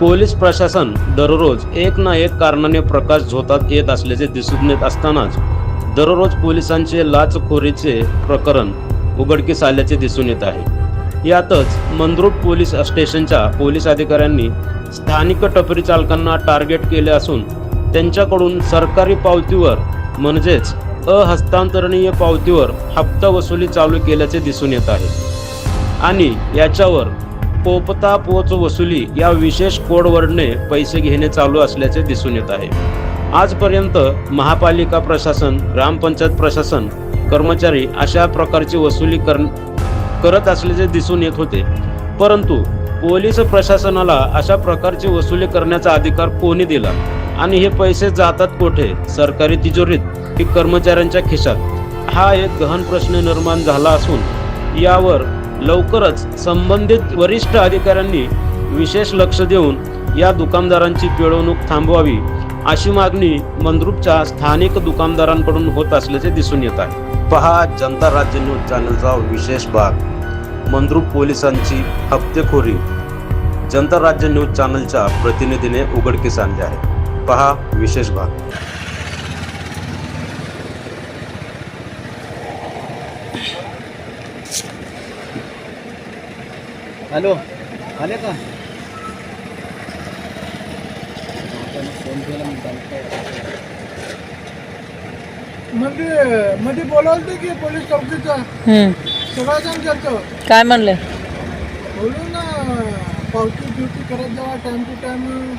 Police प्रशासन दररोज एक ना एक कारणाने प्रकाश झोतात येत असल्याचे दिसून येत असतानाच दररोज पोलिसांचे लाचखोरीचे प्रकरण उघडकीस आल्याचे दिसून येत आहे. यातच मंद्रुप पोलीस स्टेशनच्या पोलीस अधिकाऱ्यांनी स्थानिक टपरी चालकांना टार्गेट केले असून त्यांच्याकडून सरकारी पावतीवर म्हणजेच अहस्तांतरणीय पावतीवर हप्ता वसुली चालू केल्याचे दिसून येत आहे. आणि याच्यावर पोपता पोच वसुली या विशेष कोडवर्डने पैसे घेणे चालू असल्याचे दिसून येत आहे. आजपर्यंत महापालिका प्रशासन ग्रामपंचायत प्रशासन कर्मचारी अशा प्रकारची वसुली कर करत असल्याचे दिसून येत होते. परंतु पोलीस प्रशासनाला अशा प्रकारची वसुली करण्याचा अधिकार कोणी दिला? आणि हे पैसे जातात कोठे? सरकारी तिजोरीत की कर्मचाऱ्यांच्या खिशात? हा एक गहन प्रश्न निर्माण झाला असून यावर लवकरच संबंधित वरिष्ठ अधिकाऱ्यांनी विशेष लक्ष देऊन या दुकानदारांची पिळवणूक थांबवावी अशी मागणी मंद्रुपच्या स्थानिक दुकानदारांकडून होत असल्याचे दिसून येत आहे. पहा जनता राज्य न्यूज चॅनलचा विशेष भाग. मंद्रुप पोलिसांची हप्तेखोरी. जनता राज्य न्यूज चॅनलच्या प्रतिनिधीने उघडकीस आणले आहे. पहा विशेष भाग. हॅलो. आले का? मध्ये मध्ये बोलावलं होतं की पोलीस चौकीचं? हम्म. सगळं जण गेलतो काय म्हणले? बोलू ना पावती ड्युटी करत जावा टाइम टू टाइम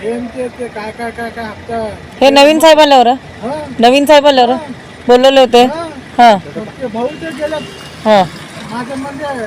हे ते ते काय काय काय काय हप्ता. हे नवीन साहेब आल्यावर? हा. नवीन साहेब आल्यावर? बोलवले होते? हा. हा. भाऊ ते गेलं. हा. माझं म्हणजे